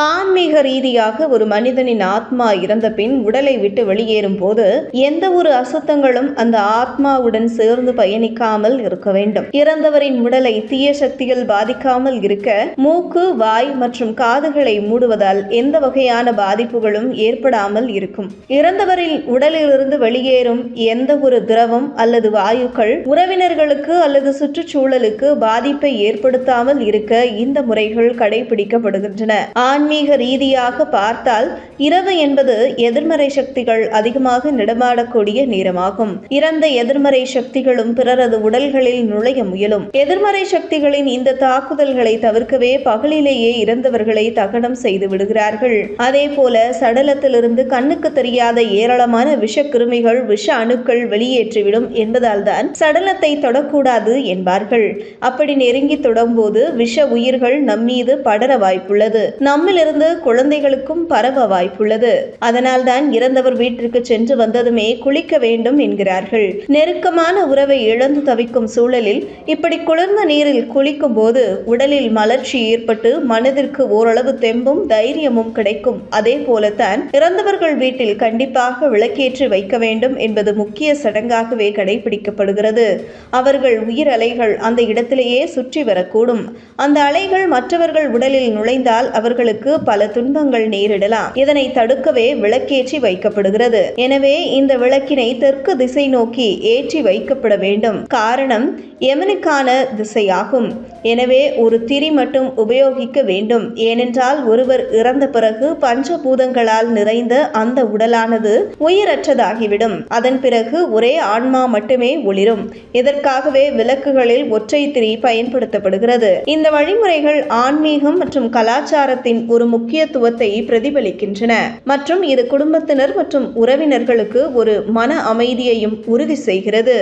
ஆன்மீக ரீதியாக ஒரு மனிதனின் ஆத்மா இறந்த பின் உடலை விட்டு வெளியேறும் போது எந்த ஒரு அசுத்தங்களும் அந்த ஆத்மாவுடன் சேர்ந்து பயணிக்காமல் இருக்க வேண்டும். இறந்தவரின் உடலை தீய சக்திகள் பாதிக்காமல் இருக்க மூக்கு வாய் மற்றும் காதுகளை மூடுவதால் எந்த வகையான பாதிப்புகளும் ஏற்படாமல் இருக்கும். இறந்தவரின் உடலிலிருந்து வெளியேறும் எந்த ஒரு திரவம் அல்லது வாயுக்கள் உறவினர்களுக்கு அல்லது சுற்றுச்சூழலுக்கு பாதிப்பை ஏற்படுத்தாமல் இருக்க இந்த முறைகள் கடைபிடிக்கப்படுகின்றன. ஆன்மீக ரீதியாக பார்த்தால் இரவு என்பது எதிர்மறை சக்திகள் அதிகமாக நடமாடக்கூடிய நேரமாகும். இறந்த எதிர்மறை சக்திகளும் பிறரது உடல்களில் நுழைய முயலும். எதிர்மறை சக்திகளின் இந்த தாக்குதல்களை தவிர்க்கவே பகலிலேயே இறந்தவர்களை தகனம் செய்து விடுகிறார்கள். அதே போல சடலத்திலிருந்து கண்ணுக்கு தெரியாத ஏராளமான விஷ கிருமிகள் விஷ அணுக்கள் வெளியேற்றிவிடும் என்பதால் தான் சடலத்தை தொடக்கூடாது என்பார்கள். அப்படி நெருங்கி தொடங்கும்போது விஷ உயிர்கள் நம்மீது படர வாய்ப்புள்ளது. நம்ம நம்மிலிருந்து குழந்தைகளுக்கும் பரவ வாய்ப்புள்ளது. அதனால்தான் இறந்தவர் வீட்டிற்கு சென்று வந்ததுமே குளிக்க வேண்டும் என்கிறார்கள். நெருக்கமான உறவை இழந்து தவிக்கும் சூழலில் இப்படி குளிர்ந்த நீரில் குளிக்கும் போது உடலில் மலர்ச்சி ஏற்பட்டு மனதிற்கு ஓரளவு தெம்பும் தைரியமும் கிடைக்கும். அதே போலத்தான் இறந்தவர்கள் வீட்டில் கண்டிப்பாக விளக்கேற்றி வைக்க வேண்டும் என்பது முக்கிய சடங்காகவே கடைபிடிக்கப்படுகிறது. அவர்கள் உயிர் அலைகள் அந்த இடத்திலேயே சுற்றி வரக்கூடும். அந்த அலைகள் மற்றவர்கள் உடலில் நுழைந்தால் அவர்களுக்கு பல துன்பங்கள் நேரிடலாம். இதனை தடுக்கவே விளக்கேற்றி வைக்கப்படுகிறது. எனவே இந்த விளக்கினை தெற்கு திசை நோக்கி ஏற்றி வைக்கப்பட வேண்டும். காரணம் எமனுக்கான திசையாகும். எனவே ஒரு திரி மட்டும் உபயோகிக்க வேண்டும். ஏனென்றால் ஒருவர் இறந்த பிறகு பஞ்சபூதங்களால் நிறைந்த அந்த உடலானது உயிரற்றதாகிவிடும். அதன் பிறகு ஒரே ஆன்மா மட்டுமே ஒளிரும். இதற்காகவே விளக்குகளில் ஒற்றை திரி பயன்படுத்தப்படுகிறது. இந்த வழிமுறைகள் ஆன்மீகம் மற்றும் கலாச்சாரத்தின் ஒரு முக்கியத்துவத்தை பிரதிபலிக்கின்றன. மற்றும் இது குடும்பத்தினர் மற்றும் உறவினர்களுக்கு ஒரு மன அமைதியையும் உறுதி செய்கிறது.